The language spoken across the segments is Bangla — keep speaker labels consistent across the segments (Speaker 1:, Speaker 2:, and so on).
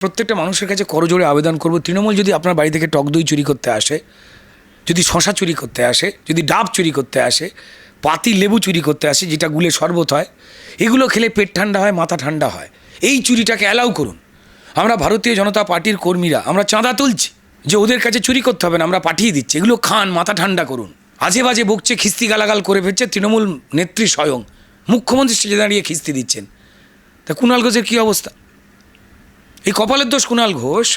Speaker 1: প্রত্যেকটা মানুষের কাছে করজোড়ে আবেদন করব। তৃণমূল যদি আপনার বাড়ি থেকে টক দই চুরি করতে আসে, যদি শশা চুরি করতে আসে, যদি ডাব চুরি করতে আসে, পাতি লেবু চুরি করতে আসে, যেটা গুলে শরবত হয়, এগুলো খেলে পেট ঠান্ডা হয়, মাথা ঠান্ডা হয়। এই চুরিটাকে অ্যালাউ করুন। আমরা ভারতীয় জনতা পার্টির কর্মীরা, আমরা চাঁদা তুলছি যে ওদের কাছে চুরি করতে হবে না, আমরা পাঠিয়ে দিচ্ছি। এগুলো খান, মাথা ঠান্ডা করুন। আজে বাজে বকছে, খিস্তি গালাগাল করে ফেলছে তৃণমূল নেত্রী স্বয়ং। মুখ্যমন্ত্রী স্টেজে দাঁড়িয়ে খিস্তি দিচ্ছেন। তা কুণাল ঘোষের কী অবস্থা? এই কপালের দোষ কুণাল ঘোষ?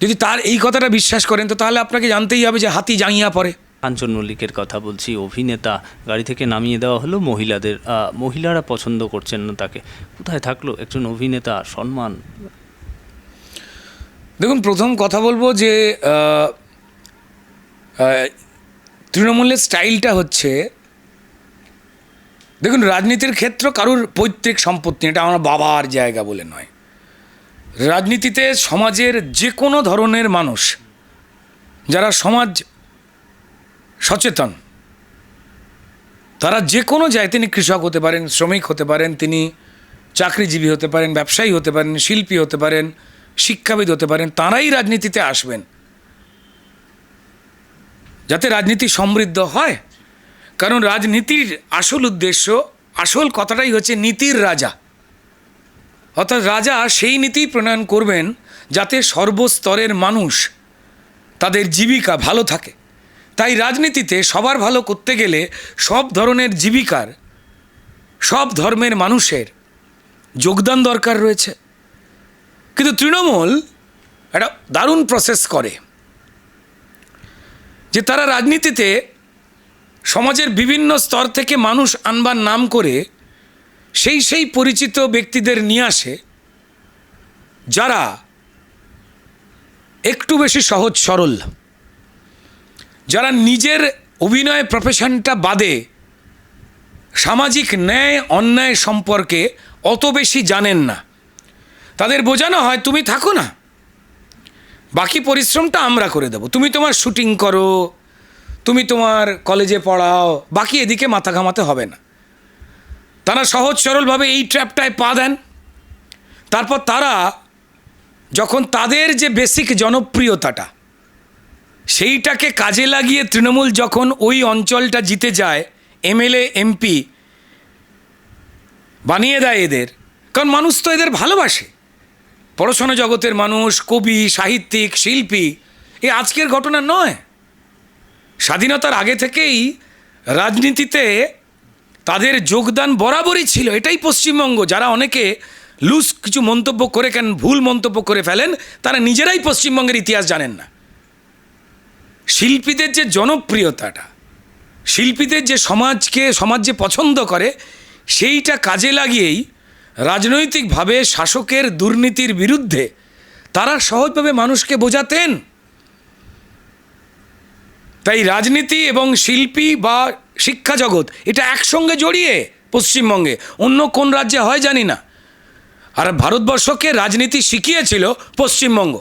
Speaker 1: যদি তার এই কথাটা বিশ্বাস করেন তো তাহলে আপনাকে জানতেই হবে যে হাতি জাঙিয়া পড়ে।
Speaker 2: কাঞ্চন মল্লিকের কথা বলছি অভিনেতা। গাড়ি থেকে নামিয়ে দেওয়া হলো মহিলাদের। মহিলারা পছন্দ করছেন না তাকে। কোথায় থাকল একজন অভিনেতা? সম্মান।
Speaker 1: দেখুন প্রথম কথা বলব যে তৃণমূলের স্টাইলটা হচ্ছে দেখুন রাজনীতির ক্ষেত্র কারুর পৈতৃক সম্পত্তি এটা আমার বাবার জায়গা বলে নয়। রাজনীতিতে সমাজের যে কোনো ধরনের মানুষ, যারা সমাজ সচেতন, তারা যে কোনো যায় তিনি কৃষক হতে পারেন, শ্রমিক হতে পারেন, তিনি চাকরিজীবী হতে পারেন, ব্যবসায়ী হতে পারেন, শিল্পী হতে পারেন, শিক্ষাবিদ হতে পারেন, তারাই রাজনীতিতে আসবেন। যাতে রাজনীতি সমৃদ্ধ হয়, কারণ রাজনীতির আসল উদ্দেশ্য, আসল কথাটাই হচ্ছে নীতির রাজা। অর্থাৎ রাজা সেই নীতি প্রণয়ন করবেন যাতে সর্বস্তরের মানুষ তাদের জীবিকা ভালো থাকে। তাই রাজনীতিতে সবার ভালো করতে গেলে সব ধরনের জীবিকার, সব ধর্মের মানুষের যোগদান দরকার রয়েছে। কিন্তু তৃণমূল একটা দারুণ প্রসেস করে যে তারা রাজনীতিতে সমাজের বিভিন্ন স্তর থেকে মানুষ আনবার নাম করে সেই সেই পরিচিত ব্যক্তিদের নিয়ে আসে, যারা একটু বেশি সহজ সরল, যারা নিজের অভিনয় প্রফেশনটা বাদে সামাজিক ন্যায়, অন্যায় সম্পর্কে অত বেশি জানেন না। তাদের বোঝানো হয়, তুমি থাকো না, বাকি পরিশ্রমটা আমরা করে দেবো। তুমি তোমার শুটিং করো, তুমি তোমার কলেজে পড়াও, বাকি এদিকে মাথা ঘামাতে হবে না। তারা সহজ সরলভাবে এই ট্র্যাপটায় পা দেন। তারপর তারা যখন তাদের যে বেসিক জনপ্রিয়তাটা, সেইটাকে কাজে লাগিয়ে তৃণমূল যখন ওই অঞ্চলটা জিতে যায়, এমএলএ, এমপি বানিয়ে দেয় এদের। কারণ মানুষ তো এদের ভালোবাসে। পড়াশোনা জগতের মানুষ, কবি, সাহিত্যিক, শিল্পী, এ আজকের ঘটনা নয়। স্বাধীনতার আগে থেকেই রাজনীতিতে তাদের যোগদান বরাবরই ছিল, এটাই পশ্চিমবঙ্গ। যারা অনেকে লুজ কিছু মন্তব্য করে কেন, ভুল মন্তব্য করে ফেলেন, তারা নিজেরাই পশ্চিমবঙ্গের ইতিহাস জানেন না। শিল্পীদের যে জনপ্রিয়তাটা, শিল্পীদের যে সমাজকে, সমাজ যে পছন্দ করে, সেইটা কাজে লাগিয়েই রাজনৈতিকভাবে শাসকের দুর্নীতির বিরুদ্ধে তারা সহজভাবে মানুষকে বোঝাতেন। তাই রাজনীতি এবং শিল্পী বা শিক্ষা জগৎ, এটা একসঙ্গে জড়িয়ে পশ্চিমবঙ্গে। অন্য কোন রাজ্যে হয় জানি না। আর ভারতবর্ষকে রাজনীতি শিখিয়েছিল পশ্চিমবঙ্গ।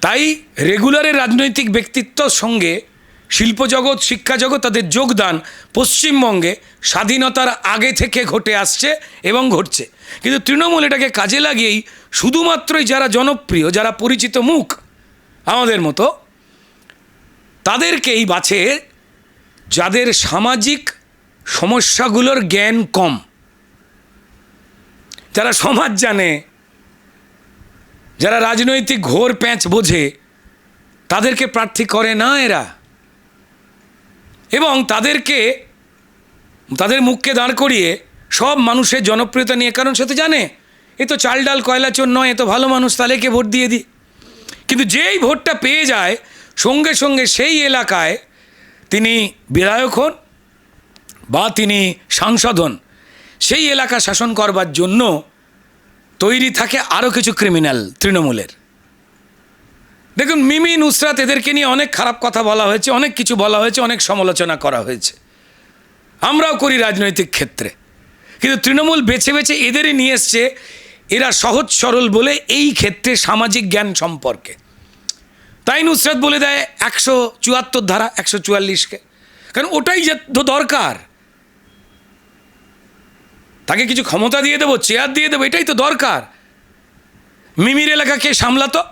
Speaker 1: তাই রেগুলারের রাজনৈতিক ব্যক্তিত্বর সঙ্গে শিল্পজগৎ শিক্ষাজগৎ তাদের যোগদান পশ্চিমবঙ্গে স্বাধীনতার আগে থেকে ঘটে আসছে এবং ঘটছে। কিন্তু তৃণমূল এটাকে কাজে লাগিয়েই শুধুমাত্রই যারা জনপ্রিয়, যারা পরিচিত মুখ, আমাদের মতো তাদেরকেই বাছে যাদের সামাজিক সমস্যাগুলোর জ্ঞান কম। যারা সমাজ জানে, যারা রাজনৈতিক ঘোর প্যাঁচ বোঝে, তাদেরকে প্রার্থী করে না এরা। এবং তাদেরকে, তাদের মুখকে দাঁড় করিয়ে সব মানুষের জনপ্রিয়তা নিয়ে, কারণ সে তো জানে, এ তো চাল ডাল, কয়লা চোর নয়, এ তো ভালো মানুষ, তাহলে কে ভোট দিয়ে দিই কিন্তু যেই ভোটটা পেয়ে যায় সঙ্গে সঙ্গে সেই এলাকায় তিনি বিধায়ক হন বা তিনি সাংসদ হন। সেই এলাকা শাসন করবার জন্য তৈরি থাকে আরও কিছু ক্রিমিনাল তৃণমূলের। দেখুন, মিমি নুসরাত এদেরকে নিয়ে অনেক খারাপ কথা বলা হয়েছে, অনেক কিছু বলা হয়েছে, অনেক সমালোচনা করা হয়েছে। আমরাও করি রাজনৈতিক ক্ষেত্রে। কিন্তু তৃণমূল বেছে বেছে এদেরই নিয়ে এসছে, এরা সহজ সরল বলে এই ক্ষেত্রে সামাজিক জ্ঞান সম্পর্কে। তাই নুসরাত বলে দেয় একশো চুয়াত্তর ধারা একশো চুয়াল্লিশকে। কারণ ওটাই যে তো দরকার। তাকে কিছু ক্ষমতা দিয়ে দেবো, চেয়ার দিয়ে দেবো, এটাই তো দরকার। মিমির এলাকা কে সামলাতো?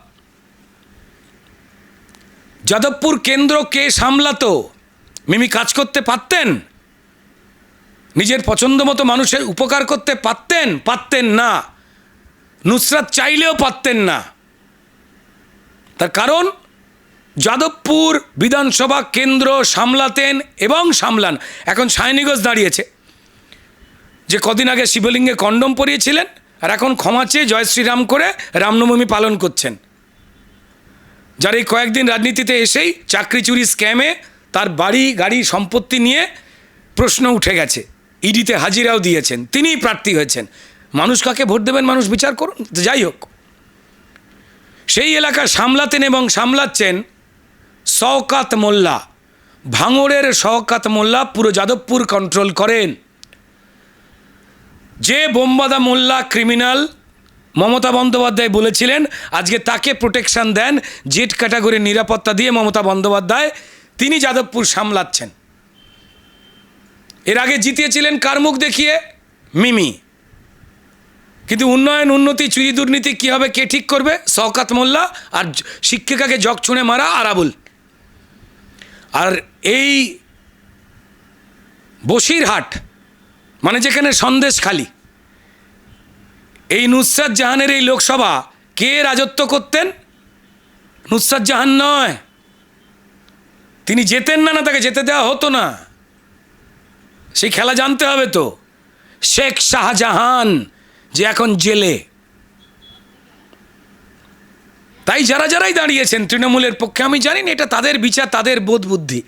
Speaker 1: যাদবপুর কেন্দ্র কে সামলাতো? মিমি কাজ করতে পারতেন? নিজের পছন্দ মতো মানুষের উপকার করতে পারতেন? পারতেন না। নুসরাত চাইলেও পারতেন না। তার কারণ যাদবপুর বিধানসভা কেন্দ্র সামলাতেন এবং সামলান। এখন সায়নিগজ দাঁড়িয়েছে। যে কদিন আগে শিবলিঙ্গে কন্ডম পরিয়েছিলেন, আর এখন ক্ষমা চেয়ে জয় শ্রীরাম করে রামনবমী পালন করছেন। যার এই কয়েকদিন রাজনীতিতে এসেই চাকরি চুরি স্ক্যামে তার বাড়ি, গাড়ি, সম্পত্তি নিয়ে প্রশ্ন উঠে গেছে। ইডিতে হাজিরাও দিয়েছেন। তিনিই প্রার্থী হয়েছেন। মানুষ কাকে ভোট দেবেন মানুষ বিচার করুন? যাই হোক। সেই এলাকা সামলাতেন এবং সামলাচ্ছেন শওকাত মোল্লা। ভাঙড়ের শওকাত মোল্লা পুরো যাদবপুর কন্ট্রোল করেন। যে বোমবাদা মোল্লা ক্রিমিনাল মমতা বন্দ্যোপাধ্যায় বলেছিলেন, আজকে তাকে প্রোটেকশন দেন জেট ক্যাটাগরির নিরাপত্তা দিয়ে মমতা বন্দ্যোপাধ্যায়, তিনি যাদবপুর সামলাচ্ছেন। এর আগে জিতিয়েছিলেন কার মুখ দেখিয়ে? মিমি। কিন্তু উন্নয়ন, উন্নতি, চুরি দুর্নীতি কী হবে কে ঠিক করবে? শওকাত মোল্লা আর শিক্ষিকাকে জগ ছুঁড়ে মারা আরাবুল। আর এই বসিরহাট মানে যেখানে সন্দেশ খালি, এই নুসরাত জাহানের এই লোকসভা কে রাজত্ব করতেন? নুসরাত জাহান নয়। তিনি যেতেন না না তাকে যেতে দেওয়া হতো না। সেই খেলা জানতে হবে তো। শেখ শাহজাহান যে এখন জেলে। তাই যারা যারাই দাঁড়িয়েছেন তৃণমূলের পক্ষে, আমি জানি না এটা তাদের বিচার, তাদের বোধ বুদ্ধি।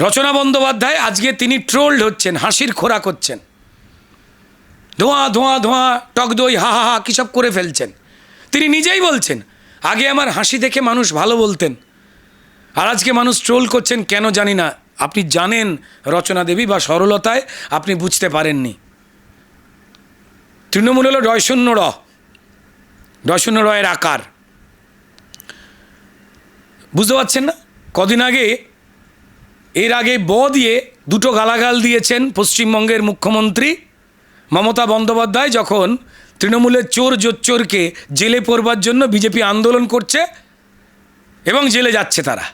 Speaker 1: রচনা বন্দ্যোপাধ্যায় আজকে তিনি ট্রোলড হচ্ছেন, হাসির খোরাক হচ্ছেন। ধোঁয়া ধোঁয়া ধোঁয়া, টক দই, হা হা হা, কী সব করে ফেলছেন। তিনি নিজেই বলছেন, আগে আমার হাসি দেখে মানুষ ভালো বলতেন। আর আজকে মানুষ ট্রোল করছেন, কেন জানি না। আপনি জানেন রচনা দেবী বা সরলতায়, আপনি বুঝতে পারেননি। তৃণমূল হলো ডয়শূন্য র। ডয়শূন্য রয়ের আকার। বুঝতে পারছেন না? কদিন আগে, এর আগে ব দিয়ে দুটো গালাগাল দিয়েছেন পশ্চিমবঙ্গের মুখ্যমন্ত্রী মমতা বন্দ্যোপাধ্যায় যখন তৃণমূলের চোর জোচ্চোরকে জেলে পড়বার জন্য বিজেপি আন্দোলন করছে এবং জেলে যাচ্ছে তারা।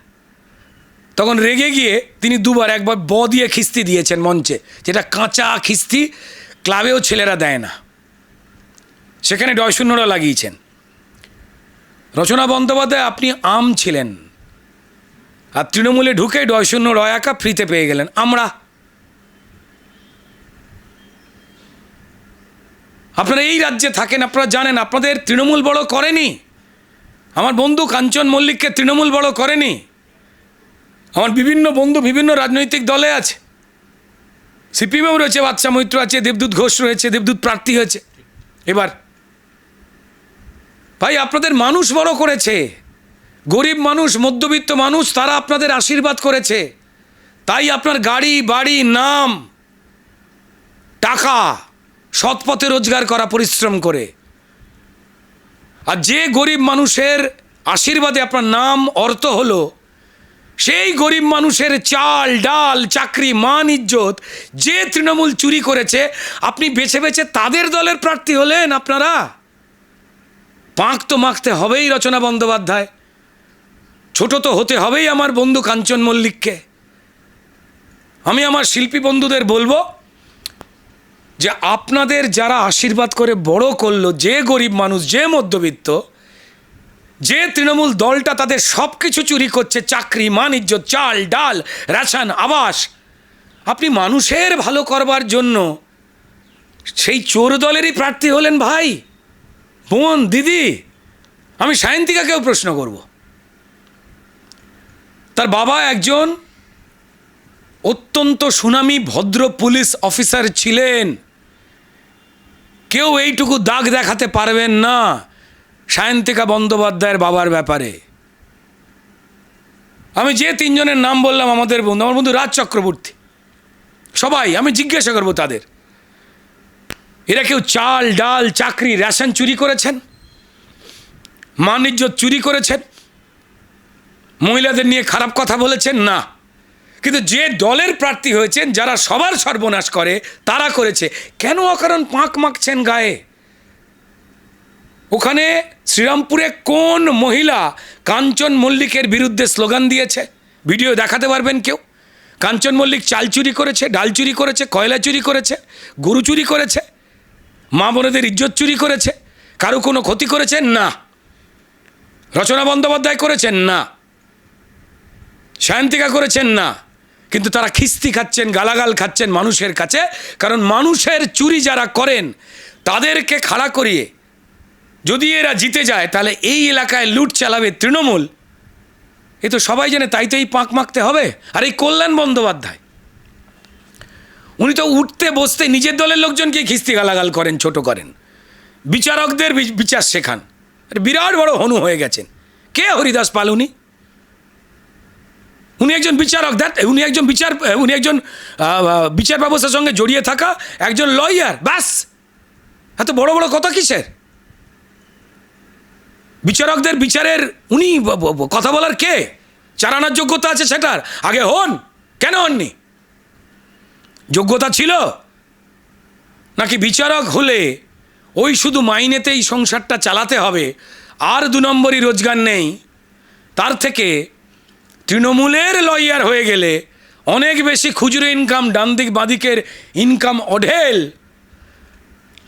Speaker 1: তখন রেগে গিয়ে তিনি দুবার একবার ব দিয়ে খিস্তি দিয়েছেন মঞ্চে, যেটা কাঁচা খিস্তি, ক্লাবেও ছেলেরা দেয় না। সেখানে ডয়শূন্যরা লাগিয়েছেন। রচনা বন্দ্যোপাধ্যায়, আপনি আম ছিলেন। আর তৃণমূলে ঢুকে ডয়শূন্য রয় একা ফ্রিতে পেয়ে গেলেন। আমরা। আপনারা এই রাজ্যে থাকেন, আপনারা জানেন, আপনাদের তৃণমূল বড় করেনি। আমার বন্ধু কাঞ্চন মল্লিককে তৃণমূল বড় করেনি। আমার বিভিন্ন বন্ধু বিভিন্ন রাজনৈতিক দলে আছে। সিপিএম রয়েছে বাচ্চা মৈত্র আছে, দেবদূত ঘোষ রয়েছে, দেবদূত প্রার্থী হয়েছে। এবার ভাই, আপনাদের মানুষ বড় করেছে। গরিব মানুষ, মধ্যবিত্ত মানুষ, তারা আপনাদের আশীর্বাদ করেছে। তাই আপনার গাড়ি, বাড়ি, নাম, টাকা, সৎপথে রোজগার করা, পরিশ্রম করে। আর যে গরিব মানুষের আশীর্বাদে আপনার নাম অর্থ হলো, সেই গরিব মানুষের চাল, ডাল, চাকরি, মান, ইজ্জত, যে তৃণমূল চুরি করেছে, আপনি বেছে বেছে তাদের দলের প্রার্থী হলেন আপনারা। পাঁক তো মাখতে হবেই রচনা বন্দ্যোপাধ্যায়। ছোট তো হতে হবেই আমার বন্ধু কাঞ্চন মল্লিককে। আমি আমার শিল্পী বন্ধুদের বলব যে আপনাদের যারা আশীর্বাদ করে বড় করল, যে গরিব মানুষ, যে মধ্যবিত্ত, যে তৃণমূল দলটা তাদের সব কিছু চুরি করছে, চাকরি মানিজ্য চাল, ডাল, রেশন, আবাস, আপনি মানুষের ভালো করবার জন্য সেই চোর দলেরই প্রার্থী হলেন ভাই। বোন, দিদি, আমি সায়ন্তিকাকেও প্রশ্ন করব। তার বাবা একজন অত্যন্ত সুনামি, ভদ্র পুলিশ অফিসার ছিলেন। কেউ এইটুকু দাগ দেখাতে পারবেন না সায়ন্তিকা বন্দ্যোপাধ্যায়ের বাবার ব্যাপারে। আমি যে তিনজনের নাম বললাম আমাদের বন্ধু, আমার বন্ধু রাজ চক্রবর্তী। সবাই, আমি জিজ্ঞাসা করব তাদের। এরা কেউ চাল, ডাল, চাকরি, রেশন চুরি করেছেন? মানিজ্য চুরি করেছেন? মহিলাদের নিয়ে খারাপ কথা বলেছেন? না। কিন্তু যে দলের প্রার্থী হয়েছেন, যারা সবার সর্বনাশ করে, তারা করেছে। কেন অকারণ পাঁক মাখছেন গায়ে? ওখানে শ্রীরামপুরে কোন মহিলা কাঞ্চন মল্লিকের বিরুদ্ধে স্লোগান দিয়েছে? ভিডিও দেখাতে পারবেন কেউ? কাঞ্চন মল্লিক চাল চুরি করেছে, ডাল চুরি করেছে, কয়লা চুরি করেছে, গরু চুরি করেছে মা বোনেদের ইজ্জত চুরি করেছে? কারও কোনো ক্ষতি করেছেন না। রচনা বন্দ্যোপাধ্যায় করেছেন? না। সায়ন্তিকা করেছেন? না। কিন্তু তারা খিস্তি খাচ্ছেন, গালাগাল খাচ্ছেন মানুষের কাছে, কারণ মানুষের চুরি যারা করেন, তাদেরকে খাড়া করিয়ে যদি এরা জিতে যায়, তাহলে এই এলাকায় লুট চালাবে তৃণমূল। এ তো সবাই জানে তাই তো এই পাঁক মাখতে হবে। আর এই কল্যাণ বন্দ্যোপাধ্যায় উনি তো উঠতে বসতে নিজের দলের লোকজনকে খিস্তি গালাগাল করেন, ছোট করেন। বিচারকদের বিচার শেখান। বিরাট বড় হনু হয়ে গেছেন। কে হরিদাস পাল উনি? উনি একজন বিচারক, দ্যাট উনি একজন বিচার উনি একজন বিচার ব্যবস্থার সঙ্গে জড়িয়ে থাকা একজন লয়ার, ব্যাস। এত বড় বড় কথা কিসের? বিচারকদের বিচারের উনি কথা বলার কে? চারানার যোগ্যতা আছে সেটার। আগে হন। কেন হননি? যোগ্যতা ছিল? নাকি বিচারক হলে ওই শুধু মাইনেতেই সংসারটা চালাতে হবে, আর দু নম্বরই রোজগার নেই? তার থেকে তৃণমূলের লয়ার হয়ে গেলে অনেক বেশি খুচরো ইনকাম ডান দিক বাঁদিকের ইনকাম অঢেল।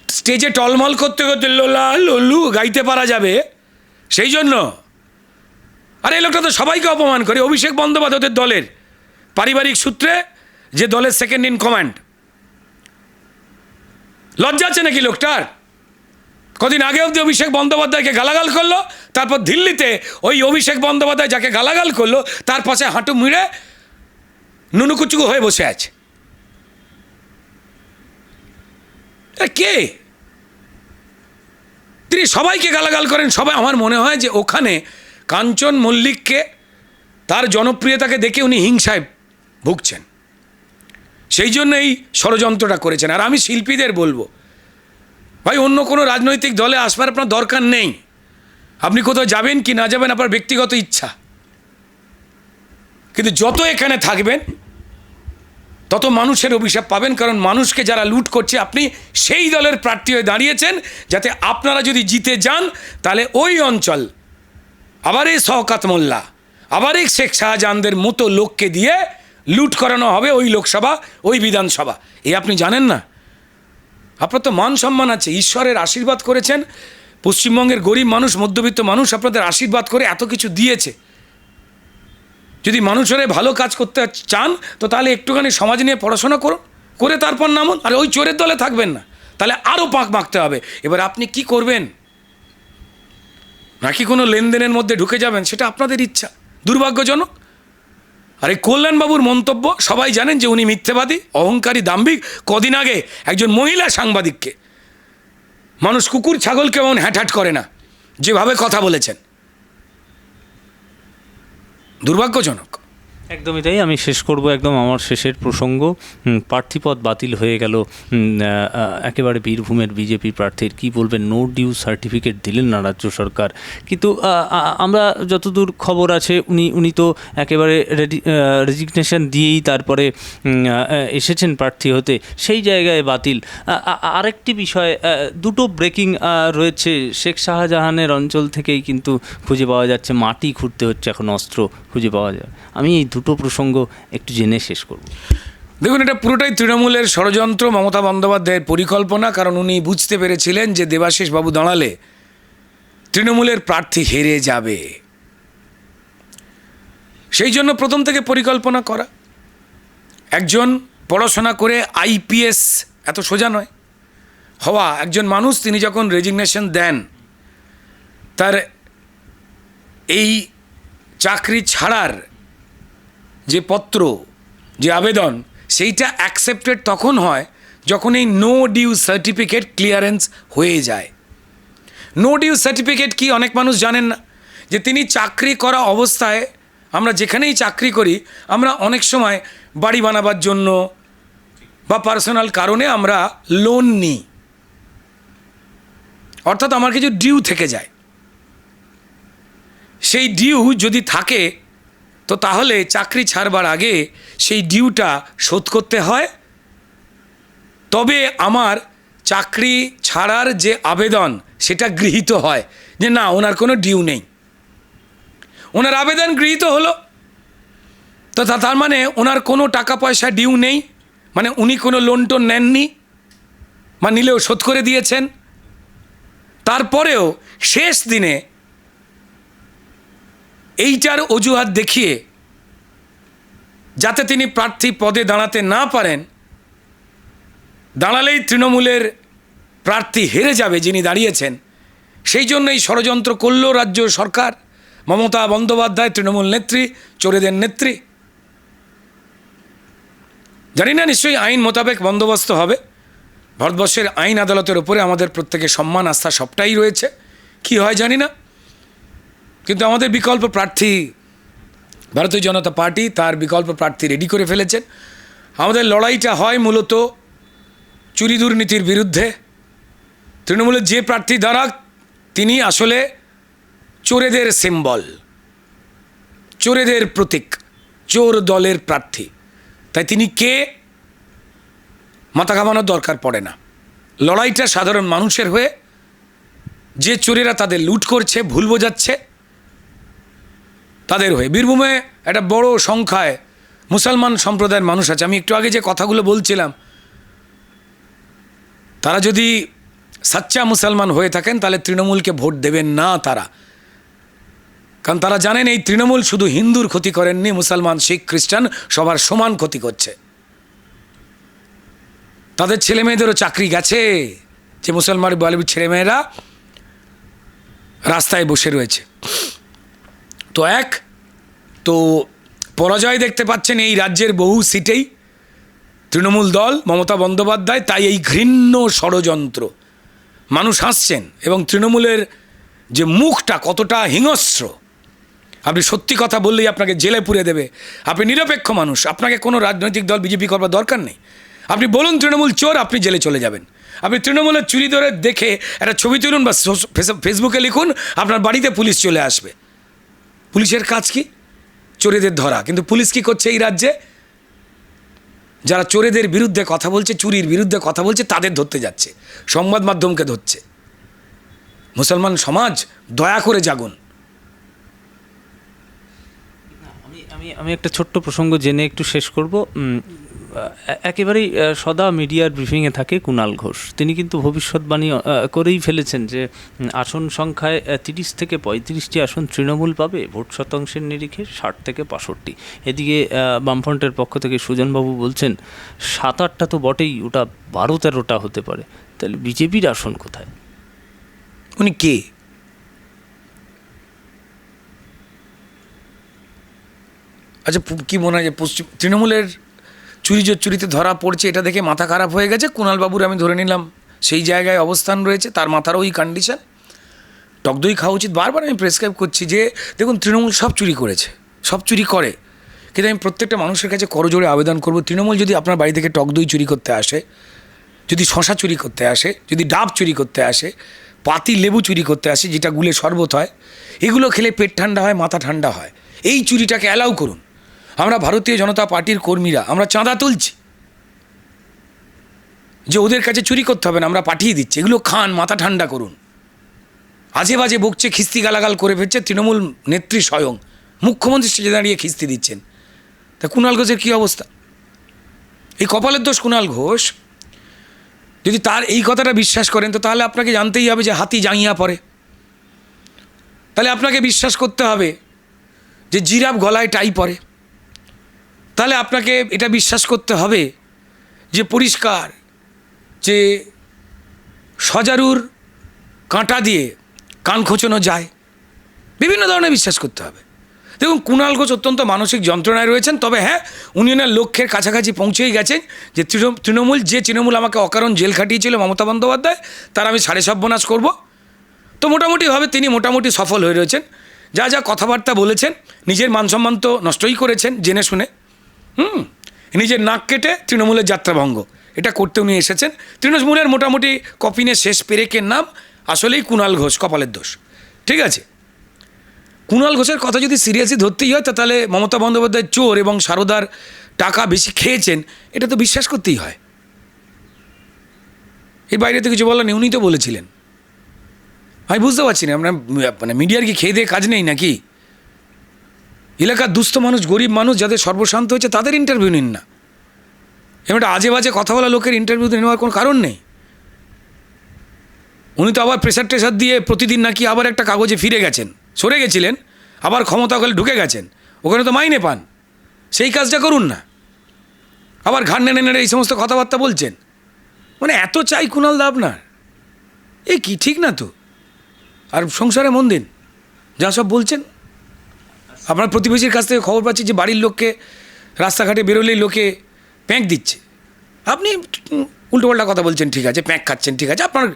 Speaker 1: স্টেজে টলমল করতে করতে লোলা লোলু গাইতে পারা যাবে? সেই জন্য? আর, এই লোকটা তো সবাইকে অপমান করে, অভিষেক বন্দ্যোপাধ্যায় দলের পারিবারিক সূত্রে যে দলের সেকেন্ড ইন কমান্ড লজ্জা আছে নাকি লোকটার? কদিন আগে অবধি অভিষেক বন্দ্যোপাধ্যায়কে গালাগাল করল, তারপর দিল্লিতে ওই অভিষেক বন্দ্যোপাধ্যায় যাকে গালাগাল করল, তার পাশে হাঁটু মুড়ে নুনুকুচুকু হয়ে বসে আছে। কে? তিনি সবাইকে গালাগাল করেন, সবাই আমার মনে হয় যে ওখানে কাঞ্চন মল্লিককে, তার জনপ্রিয়তাকে দেখে উনি হিংসায় ভুগছেন। সেই জন্য এই ষড়যন্ত্রটা করেছেন। আর আমি শিল্পীদের বলব, ভাই, অন্য কোনো রাজনৈতিক দলে আসবার আপনার দরকার নেই। আপনি কোথাও যাবেন কি না যাবেন আপনার ব্যক্তিগত ইচ্ছা। কিন্তু যত এখানে থাকবেন, তত মানুষের অভিশাপ পাবেন, কারণ মানুষকে যারা লুট করছে, আপনি সেই দলের প্রার্থী হয়ে দাঁড়িয়েছেন, যাতে আপনারা যদি জিতে যান, তাহলে ওই অঞ্চল, আবার এই শওকাত মোল্লা, আবার এই শেখ শাহজাহানদের মতো লোককে দিয়ে লুট করানো হবে ওই লোকসভা, ওই বিধানসভা। এ আপনি জানেন না? আপনার তো মান সম্মান আছে, ঈশ্বরের আশীর্বাদ করেছেন, পশ্চিমবঙ্গের গরিব মানুষ, মধ্যবিত্ত মানুষ আপনাদের আশীর্বাদ করে এত কিছু দিয়েছে। যদি মানুষের ভালো কাজ করতে চান, তো তাহলে একটুখানি সমাজ নিয়ে পড়াশোনা করুন, করে তারপর নামুন, আর ওই চোরের দলে থাকবেন না। তাহলে আরও পাক মাখতে হবে। এবার আপনি কি করবেন? নাকি কোনো লেনদেনের মধ্যে ঢুকে যাবেন? সেটা আপনাদের ইচ্ছা। দুর্ভাগ্যজনক। আর কল্যাণবাবুর মন্তব্য, সবাই জানেন যে উনি মিথ্যেবাদী, অহংকারী, দাম্ভিক। কদিন আগে একজন মহিলা সাংবাদিককে, মানুষ কুকুর ছাগল কেমন হ্যাট করে না, যেভাবে কথা বলেছেন। দুর্ভাগ্যজনক।
Speaker 2: একদমই তাই। আমি শেষ করব একদম আমার শেষের প্রসঙ্গ। প্রার্থীপদ বাতিল হয়ে গেল। একেবারে বীরভূমের বিজেপি প্রার্থীর। কি বলবেন? নো ডিউ সার্টিফিকেট দিলেন না রাজ্য সরকার। কিন্তু আমরা যতদূর খবর আছে, উনি উনি তো একেবারে রেজিগনেশন দিয়েই তারপরে এসেছেন প্রার্থী হতে। সেই জায়গায় বাতিল। আরেকটি বিষয় দুটো ব্রেকিং রয়েছে। শেখ শাহজাহানের অঞ্চল থেকেই কিন্তু খুঁজে পাওয়া যাচ্ছে। মাটি খুঁড়তে হচ্ছে এখন অস্ত্র। খুঁজে পাওয়া যায়। আমি এই দুটো প্রসঙ্গ একটু জেনে শেষ করব।
Speaker 1: দেখুন, এটা পুরোটাই তৃণমূলের ষড়যন্ত্র, মমতা বন্দ্যোপাধ্যায়ের পরিকল্পনা, কারণ উনি বুঝতে পেরেছিলেন যে দেবাশিস বাবু দাঁড়ালে তৃণমূলের প্রার্থী হেরে যাবে। সেই জন্য প্রথম থেকে পরিকল্পনা করা। একজন পড়াশোনা করে আইপিএস এত সোজা নয়। হওয়া একজন মানুষ, তিনি যখন রেজিগনেশন দেন, তার এই চাকরি ছাড়ার যে পত্র, যে আবেদন, সেইটা অ্যাকসেপ্টেড তখন হয় যখন এই নো ডিউ সার্টিফিকেট ক্লিয়ারেন্স হয়ে যায়। নো ডিউ সার্টিফিকেট কি অনেক মানুষ জানেন না, যে তিনি চাকরি করা অবস্থায় আমরা যেখানেই চাকরি করি, আমরা অনেক সময় বাড়ি বানাবার জন্য বা পার্সোনাল কারণে আমরা লোন নিই। অর্থাৎ আমার কিছু ডিউ থেকে যায়। সেই ডিউ যদি থাকে, তো তাহলে চাকরি ছাড়বার আগে সেই ডিউটা শোধ করতে হয়। তবে আমার চাকরি ছাড়ার যে আবেদন, সেটা গৃহীত হয় যে না, ওনার কোনো ডিউ নেই। ওনার আবেদন গৃহীত হলো। তা- তার মানে ওনার কোনো টাকা পয়সা ডিউ নেই মানে উনি কোনো লোন টোন নেননি, বা নিলেও শোধ করে দিয়েছেন। তারপরেও শেষ দিনে এইটার অজুহাত দেখিয়ে যাতে তিনি প্রার্থী পদে দাঁড়াতে না পারেন, দাঁড়ালেই তৃণমূলের প্রার্থী হেরে যাবে যিনি দাঁড়িয়েছেন। সেই জন্যই ষড়যন্ত্র করল রাজ্য সরকার। মমতা বন্দ্যোপাধ্যায়, তৃণমূল নেত্রী, চোরেদের নেত্রী। জানি না, নিশ্চয়ই আইন মোতাবেক বন্দোবস্ত হবে। ভারতবর্ষের আইন আদালতের উপরে আমাদের প্রত্যেকের সম্মান, আস্থা সবটাই রয়েছে। কি হয় জানি না। কিন্তু আমাদের বিকল্প প্রার্থী ভারতীয় জনতা পার্টি তার বিকল্প প্রার্থী রেডি করে ফেলেছেন। আমাদের লড়াইটা হয় মূলত চুরি দুর্নীতির বিরুদ্ধে। তৃণমূলের যে প্রার্থী দ্বারা তিনি আসলে চোরেদের সিম্বল চোরেদের প্রতীক, চোর দলের প্রার্থী। তাই তিনি কে? মাথা ঘামানোর দরকার পড়ে না। লড়াইটা সাধারণ মানুষের হয়ে যে চোরেরা তাদের লুট করছে, ভুল বোঝাচ্ছে তাদের হয়ে। বীরভূমে একটা বড় সংখ্যায় মুসলমান সম্প্রদায়ের মানুষ আছে। আমি একটু আগে যে কথাগুলো বলছিলাম, তারা যদি সাচ্চা মুসলমান হয়ে থাকেন, তাহলে তৃণমূলকে ভোট দেবেন না তারা। কারণ তারা জানেন এই তৃণমূল শুধু হিন্দুর ক্ষতি করেননি, মুসলমান, শিখ, খ্রিস্টান সবার সমান ক্ষতি করছে। তাদের ছেলে মেয়েদেরও চাকরি গেছে, যে মুসলমান বলিউড ছেলেমেয়েরা রাস্তায় বসে রয়েছে। তো এক, তো পরাজয় দেখতে পাচ্ছেন এই রাজ্যের বহু সিটেই। তৃণমূল দল, মমতা বন্দ্যোপাধ্যায়, তাই এই ঘৃণ্য ষড়যন্ত্র। মানুষ হাসছেন এবং তৃণমূলের যে মুখটা কতটা হিংস্র। আপনি সত্যি কথা বললেই আপনাকে জেলে পুরে দেবে। আপনি নিরপেক্ষ মানুষ, আপনাকে কোনো রাজনৈতিক দল, বিজেপি করবার দরকার নেই। আপনি বলুন তৃণমূল চোর, আপনি জেলে চলে যাবেন। আপনি তৃণমূলের চুরি ধরে দেখে একটা ছবি তুলুন বা ফেস- ফেসবুকে লিখুন, আপনার বাড়িতে পুলিশ চলে আসবে। পুলিশের কাজ কি? চোরেদের ধরা। কিন্তু পুলিশ কি করছে এই রাজ্যে? যারা চোরেদের বিরুদ্ধে কথা বলছে, চুরির বিরুদ্ধে কথা বলছে, তাদের ধরতে যাচ্ছে। সংবাদ মাধ্যমকে ধরছে। মুসলমান সমাজ, দয়া করে জাগুন।
Speaker 2: আমি আমি একটা ছোট্ট প্রসঙ্গ জেনে একটু শেষ করব। একেবারেই সদা মিডিয়ার ব্রিফিংয়ে থাকে কুণাল ঘোষ। তিনি কিন্তু ভবিষ্যৎবাণী করেই ফেলেছেন যে আসন সংখ্যায় তিরিশ থেকে পঁয়ত্রিশটি আসন তৃণমূল পাবে, ভোট শতাংশের নিরিখে ষাট থেকে বাষট্টি। এদিকে বামফ্রন্টের পক্ষ থেকে সুজনবাবু বলছেন, সাত আটটা তো বটেই, ওটা বারো তেরোটা হতে পারে। তাহলে বিজেপির আসন কোথায়?
Speaker 1: উনি কে? আচ্ছা কি মনে হয় যে পশ্চিম তৃণমূলের চুরি চুরিতে ধরা পড়ছে, এটা দেখে মাথা খারাপ হয়ে গেছে। কুণাল বাবুর আমি ধরে নিলাম, সেই জায়গায় অবস্থান রয়েছে, তার মাথারও ওই কন্ডিশন টক দই খাওয়া উচিত। বারবার আমি প্রেসক্রাইব করছি যে, দেখুন, তৃণমূল সব চুরি করেছে, সব চুরি করে। কিন্তু আমি প্রত্যেকটা মানুষের কাছে করজোড়ে আবেদন করব, তৃণমূল যদি আপনার বাড়ি থেকে টক দই চুরি করতে আসে, যদি শশা চুরি করতে আসে, যদি ডাব চুরি করতে আসে, পাতি লেবু চুরি করতে আসে, যেটা গুলে শরবত হয়, এগুলো খেলে পেট ঠান্ডা হয়, মাথা ঠান্ডা হয়। এই চুরিটাকে অ্যালাউ করুন। আমরা ভারতীয় জনতা পার্টির কর্মীরা, আমরা চাঁদা তুলছি। যে ওদের কাছে চুরি করতে হবে না, আমরা পাঠিয়ে দিচ্ছি। এগুলো খান, মাথা ঠান্ডা করুন। আজে বাজে বকছে, খিস্তি গালাগাল করে ফেলছে, তৃণমূল নেত্রী স্বয়ং। মুখ্যমন্ত্রী স্টেজে দাঁড়িয়ে খিস্তি দিচ্ছেন। তা কুণাল ঘোষের কী অবস্থা? এই কপালের দোষ কুণাল ঘোষ? যদি তার এই কথাটা বিশ্বাস করেন, তো তাহলে আপনাকে জানতেই হবে যে হাতি জাঙিয়া পড়ে। তাহলে আপনাকে বিশ্বাস করতে হবে যে জিরাফ গলায় টাই পরে তাহলে আপনাকে এটা বিশ্বাস করতে হবে যে পরিষ্কার যে সজারুর কাঁটা দিয়ে কান খোঁচানো যায়। বিভিন্ন ধরনের বিশ্বাস করতে হবে। দেখুন, কুণাল ঘোষ অত্যন্ত মানসিক যন্ত্রণায় রয়েছেন, তবে হ্যাঁ উনি ওনার লক্ষ্যের কাছাকাছি পৌঁছেই গেছেন যে তৃণমূল যে তৃণমূল আমাকে অকারণ জেল খাটিয়েছিল মমতা বন্দ্যোপাধ্যায়, তার আমি সাড়ে সর্বনাশ করব। তো মোটামুটিভাবে তিনি মোটামুটি সফল হয়ে রয়েছেন। যা যা কথাবার্তা বলেছেন, নিজের মান সম্মান তো নষ্টই করেছেন, জেনে শুনে। হুম। নিজের নাক কেটে তৃণমূলের যাত্রাভঙ্গ। এটা করতে উনি এসেছেন। তৃণমূলের মোটামুটি কপিনের শেষ পেরেকের নাম আসলেই কুণাল ঘোষ, কপালের দোষ। ঠিক আছে? কুণাল ঘোষের কথা যদি সিরিয়াসলি ধরতেই হয় তাহলে মমতা বন্দ্যোপাধ্যায় চোর এবং সারদার টাকা বেশি খেয়েছেন, এটা তো বিশ্বাস করতেই হয়। এর বাইরে তো কিছু বলার নেই, উনি তো বলেছিলেন। আমি বুঝতে পারছি না আপনার মানে মিডিয়ার কি খেয়ে দিয়ে কাজ নেই নাকি? এলাকার দুস্থ মানুষ, গরিব মানুষ যাদের সর্বশান্ত হয়েছে, তাদের ইন্টারভিউ নিন না। একটা আজে বাজে কথা বলা লোকের ইন্টারভিউ নেওয়ার কোনো কারণ নেই। উনি তো আবার প্রেশার টেশার দিয়ে প্রতিদিন নাকি আবার একটা কাগজে ফিরে গেছেন। সরে গেছিলেন, আবার ক্ষমতা হলে ঢুকে গেছেন। ওখানে তো মাইনে পান। সেই কাজটা করুন না। আবার ঘাড় নেড়ে নেড়ে এই সমস্ত কথাবার্তা বলছেন। মানে এত চাই কুণাল দা আপনার? এ কি, ঠিক না তো? আর সংসারে মন দিন। যা সব বলছেন। আপনার প্রতিবেশীর কাছ থেকে খবর পাচ্ছি যে বাড়ির লোককে, রাস্তাঘাটে বেরোলেই লোকে প্যাঁক দিচ্ছে। আপনি উল্টোপাল্টা কথা বলছেন, ঠিক আছে, প্যাঁক খাচ্ছেন, ঠিক আছে, আপনার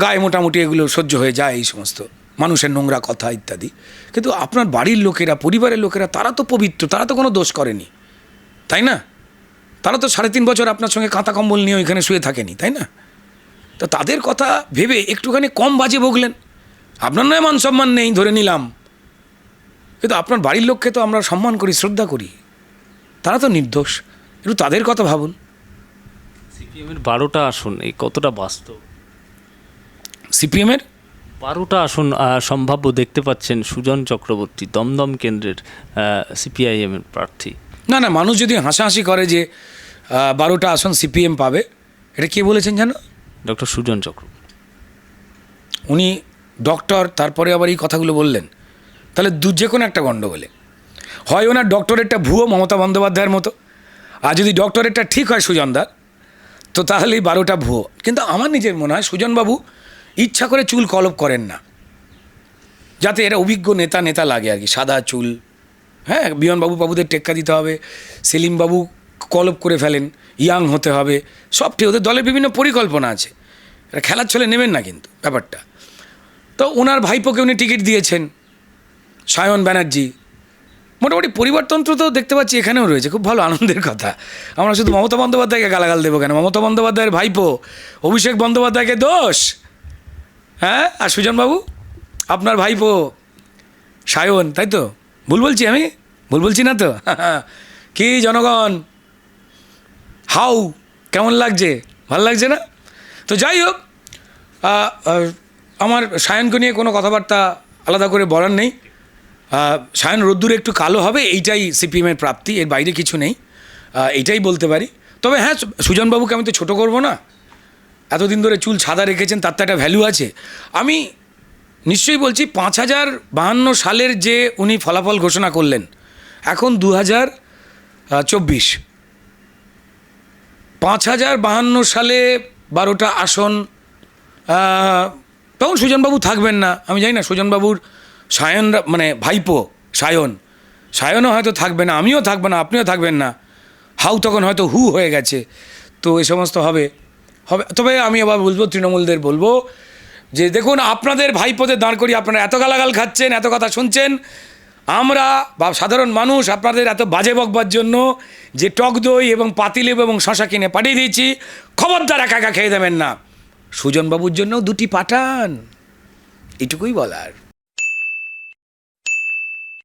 Speaker 1: গায়ে মোটামুটি এগুলো সহ্য হয়ে যায়, এই সমস্ত। মানুষের নোংরা কথা ইত্যাদি। কিন্তু আপনার বাড়ির লোকেরা, পরিবারের লোকেরা, তারা তো পবিত্র, তারা তো কোনো দোষ করেনি। তাই না? তারা তো সাড়ে তিন বছর আপনার সঙ্গে কাঁথা কম্বল নিয়ে ওইখানে শুয়ে থাকেনি, তাই না? তো তাদের কথা ভেবে একটুখানি কম বাজে বকলেন আপনার নয় মান সম্মান নেই, ধরে নিলাম। কিন্তু আপনার বাড়ির লোককে তো আমরা সম্মান করি শ্রদ্ধা করি। তারা তো নির্দোষ। একটু তাদের কথা ভাবুন।
Speaker 2: সিপিএমের বারোটা আসন এই কতটা বাস্তব?
Speaker 1: সিপিএমের?
Speaker 2: বারোটা আসন সম্ভাব্য দেখতে পাচ্ছেন সুজন চক্রবর্তী দমদম কেন্দ্রের সিপিআইএমের প্রার্থী।
Speaker 1: না না মানুষ যদি হাসাহাসি করে যে বারোটা আসন সিপিএম পাবে এটা কে বলেছেন জানো
Speaker 2: ডক্টর সুজন চক্রবর্তী।
Speaker 1: উনি ডক্টর তারপরে আবার এই কথাগুলো বললেন। তাহলে দু যে কোনো একটা গণ্ডগোলে। হয় ওনার ডক্টরেটটা ভুয়ো মমতা বন্দ্যোপাধ্যায়ের মতো, আর যদি ডক্টরেটটা ঠিক হয় সুজনদার তো তাহলেই বারোটা ভুয়ো। কিন্তু আমার নিজের মনে হয় সুজনবাবু ইচ্ছা করে চুল কলপ করেন না। যাতে এরা অভিজ্ঞ নেতা নেতা লাগে আর কি, সাদা চুল। হ্যাঁ বিয়নবাবু বাবুদের টেক্কা দিতে হবে সেলিমবাবু কলপ করে ফেলেন, ইয়াং হতে হবে, সবটি ওদের দলের বিভিন্ন পরিকল্পনা আছে। এরা খেলার ছলে নেবেন না কিন্তু ব্যাপারটা। তো ওনার ভাইপোকে উনি টিকিট দিয়েছেন। সায়ন ব্যানার্জি। মোটামুটি পরিবারতন্ত্র তো দেখতে পাচ্ছি এখানেও রয়েছে, খুব ভালো আনন্দের কথা। আমরা শুধু মমতা বন্দ্যোপাধ্যায়কে গালাগাল দেবো কেন? মমতা বন্দ্যোপাধ্যায়ের ভাইপো, অভিষেক বন্দ্যোপাধ্যায়কে দোষ? হ্যাঁ? আর সুজনবাবু? আপনার ভাইপো, সায়ন, তাই তো? ভুল বলছি আমি? ভুল বলছি না তো? কি জনগণ? হাউ, কেমন লাগছে? ভালো লাগছে না? তো যাই হোক আমার সায়নকে নিয়ে কোনো কথাবার্তা আলাদা করে বলার নেই। সায়ন রোদ্দুরে একটু কালো হবে, এইটাই সিপিএমের প্রাপ্তি, এর বাইরে কিছু নেই। এইটাই বলতে পারি। তবে হ্যাঁ সুজনবাবুকে আমি তো ছোটো করব না। এতদিন ধরে চুল সাদা রেখেছেন, তার তো একটা ভ্যালু আছে। আমি নিশ্চয়ই বলছি, পাঁচ হাজার বাহান্ন সালের যে উনি ফলাফল ঘোষণা করলেন, এখন দু হাজার চব্বিশ। পাঁচ হাজার বাহান্ন সালে বারোটা আসন তখন সুজনবাবু থাকবেন না। আমি জানি না সুজনবাবুর সায়ন মানে ভাইপো, সায়ন। সায়নও হয়তো থাকবে না, আমিও থাকব না, আপনিও থাকবেন না। হাউ তখন হয়তো হু হয়ে গেছে। তো এ সমস্ত হবে। হবে তবে আমি আবার বলব, তৃণমূলদের বলব যে দেখুন, আপনাদের ভাইপোদের দাঁড় করিয়ে আপনারা এত গালাগাল খাচ্ছেন, এত কথা শুনছেন। আমরা বা সাধারণ মানুষ আপনাদের এত বাজে বকবার জন্য যে টক দই এবং পাতিলেবু এবং শশা কিনে পাঠিয়ে দিয়েছি, খবরদার একা একা খেয়ে দেবেন না। সুজনবাবুর জন্য দুটি পাঠান। এটুকুই বলার।